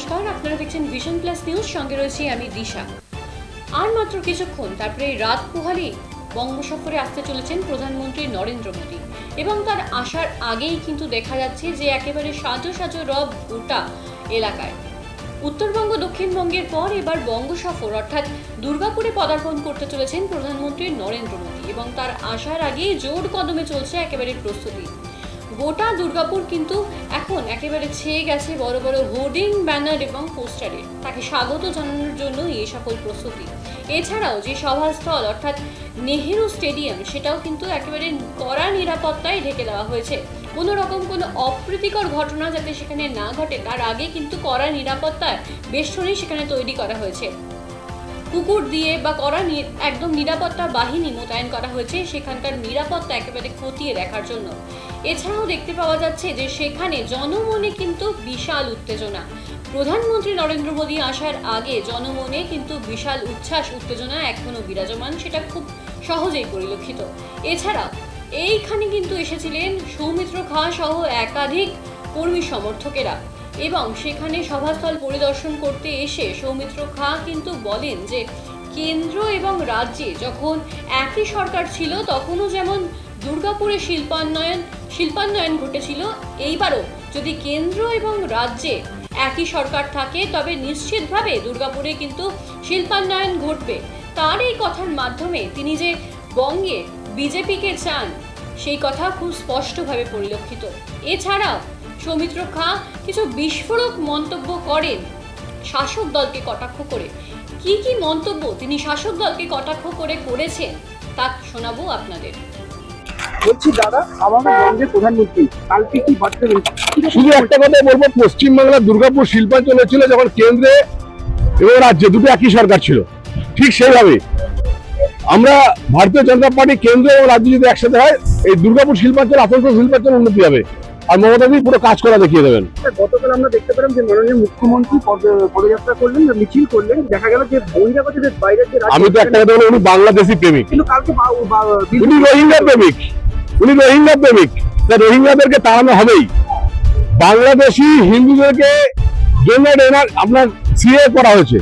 নমস্কার, আপনারা দেখছেন ভিশন প্লাস নিউজ সঙ্গে রয়েছি আমি দিশা। আর মাত্র কিছুক্ষণ, তারপরে রাত পোহালে বঙ্গ সফরে আসতে চলেছেন প্রধানমন্ত্রী নরেন্দ্র মোদী। এবং তার আসার আগেই কিন্তু দেখা যাচ্ছে যে একেবারে সাজো সাজো রব গোটা এলাকায়। উত্তরবঙ্গ, দক্ষিণবঙ্গের পর এবার বঙ্গ সফর, অর্থাৎ দুর্গাপুরে পদার্পণ করতে চলেছেন প্রধানমন্ত্রী নরেন্দ্র মোদী। এবং তার আসার আগেই জোর কদমে চলছে একেবারে প্রস্তুতি। গোটা দুর্গাপুর কিন্তু এখন একেবারে ছেয়ে গেছে বড় বড় হোর্ডিং, ব্যানার এবং পোস্টারে। তাকে স্বাগত জানানোর জন্য এই সকল প্রস্তুতি। এছাড়াও যে সভাস্থল, অর্থাৎ নেহেরু স্টেডিয়াম, সেটাও কিন্তু একেবারে কড়া নিরাপত্তায় ঢেকে দেওয়া হয়েছে। কোনো রকম কোনো অপ্রীতিকর ঘটনা যাতে সেখানে না ঘটে, তার আগে কিন্তু কড়া নিরাপত্তার বেষ্টনী সেখানে তৈরি করা হয়েছে। কুকুর দিয়ে বা করা একদম নিরাপত্তা বাহিনী মোতায়েন করা হয়েছে সেখানকার নিরাপত্তা একেবারে খতিয়ে দেখার জন্য। এছাড়াও দেখতে পাওয়া যাচ্ছে যে সেখানে জনমনে কিন্তু বিশাল উত্তেজনা। প্রধানমন্ত্রী নরেন্দ্র মোদী আসার আগে জনমনে কিন্তু বিশাল উচ্ছ্বাস, উত্তেজনা এখনও বিরাজমান, সেটা খুব সহজেই পরিলক্ষিত। এছাড়া এইখানে কিন্তু এসেছিলেন সৌমিত্র খাঁ সহ একাধিক কর্মী সমর্থকেরা। এবং সেখানে সভাস্থল পরিদর্শন করতে এসে সৌমিত্র খাঁ কিন্তু বলেন যে কেন্দ্র এবং রাজ্যে যখন একই সরকার ছিল, তখনও যেমন দুর্গাপুরে শিল্পান্বয়ন শিল্পান্বয়ন ঘটেছিল, এইবারও যদি কেন্দ্র এবং রাজ্যে একই সরকার থাকে, তবে নিশ্চিতভাবে দুর্গাপুরে কিন্তু শিল্পান্বয়ন ঘটবে। তার এই কথার মাধ্যমে তিনি যে বঙ্গে বিজেপিকে চান সেই কথা খুব স্পষ্টভাবে পরিলক্ষিত। এছাড়াও সৌমিত্র খাঁ কিছু বিস্ফোরক মন্তব্য করেন শাসক দলকে কটাক্ষ করে। কি কি মন্তব্য তিনি শাসক দলকে কটাক্ষ করে করেছেন তা শোনাবো আপনাদের। বলছি দাদা আমাদের বঙ্গের প্রধানমন্ত্রী। কালকে কি শুধু একটা কথা বলব পশ্চিমবাংলার দুর্গাপুর শিল্পাঞ্চলে ছিল যখন কেন্দ্রে এবং রাজ্যে দুটো একই সরকার ছিল। ঠিক সেইভাবে আমরা ভারতীয় জনতা পার্টি কেন্দ্র এবং রাজ্য যদি একসাথে হয় এই দুর্গাপুর শিল্পাঞ্চল আসানসোল শিল্পাঞ্চল উন্নতি হবে। আর মমতাদি পুরো কাজ করা দেখিয়ে দেবেন। গতকাল আমরা দেখতে পেলাম যে মাননীয় মুখ্যমন্ত্রী পদ- পদযাত্রা করলেন মিছিল করলেন দেখা গেল যে বহিরাগতদের বাইরের যে আমি তো একটা কথা বলব উনি বাংলাদেশি প্রেমিক। কিন্তু কালকে উনি রোহিঙ্গা প্রেমিক। উনি রোহিঙ্গা প্রেমিক। তা রোহিঙ্গাদেরকে তাড়ানো হবেই। বাংলাদেশি হিন্দুদেরকে জন্য আপনার সিএ করা হয়েছে।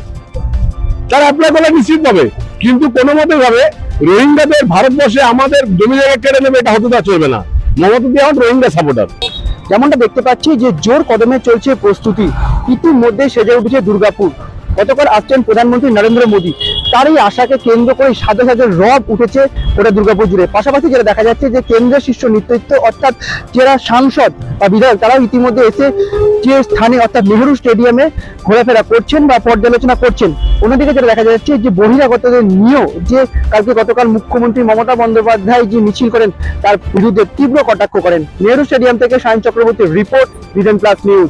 তারা আপনার করলে নিশ্চিত পাবে। কিন্তু কোনো মতে ভাবে রোহিঙ্গাদের ভারতবর্ষে আমাদের জমি জায়গা কেড়ে নেবে এটা হতে দেওয়া চলবে না। মমতা এখন রোহিঙ্গা সাপোর্টার যেমনটা দেখতে পাচ্ছি যে জোর কদমে চলছে প্রস্তুতি। ইতিমধ্যে সেজে উঠেছে দুর্গাপুর। গতকাল আসছেন প্রধানমন্ত্রী নরেন্দ্র মোদী। তার এই আশাকে কেন্দ্র করে সাজে সাজে রব উঠেছে ওটা দুর্গাপুর জুড়ে। পাশাপাশি যেটা দেখা যাচ্ছে যে কেন্দ্রের শীর্ষ নেতৃত্ব অর্থাৎ যারা সাংসদ বা বিধায়ক, তারাও ইতিমধ্যে এসে যে স্থানে অর্থাৎ নেহরু স্টেডিয়ামে ঘোরাফেরা করছেন বা পর্যালোচনা করছেন। অন্যদিকে যেটা দেখা যাচ্ছে যে বহিরাগতদের নিয়েও যে কালকে গতকাল মুখ্যমন্ত্রী মমতা বন্দ্যোপাধ্যায় যে মিছিল করেন, তার বিরুদ্ধে তীব্র কটাক্ষ করেন। নেহরু স্টেডিয়াম থেকে সায়ন চক্রবর্তীর রিপোর্ট ভিডেন প্লাস নিউজ।